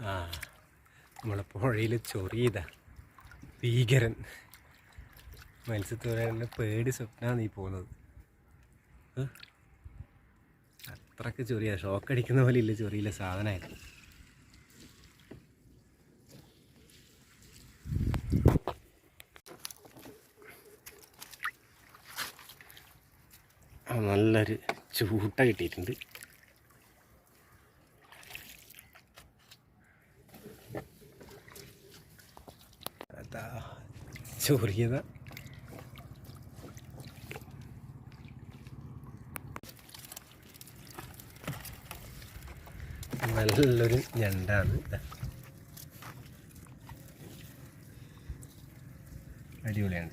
ആ പുഴയിൽ ചൊറിയതാ. ഭീകരൻ. മത്സ്യത്തൊഴിലാളിന്റെ പേടി സ്വപ്നമാണ് നീ പോകുന്നത്? അത്രയ്ക്ക് ചൊറിയ. ഷോക്ക് അടിക്കുന്ന പോലെ ഇല്ല ചൊറിയില്ല സാധനമായിരുന്നു നല്ലൊരു ചൂട്ട കിട്ടിയിട്ടുണ്ട്. ചൊറിയത നല്ലൊരു ഞണ്ടാണ്. അടിപൊളിയാണ്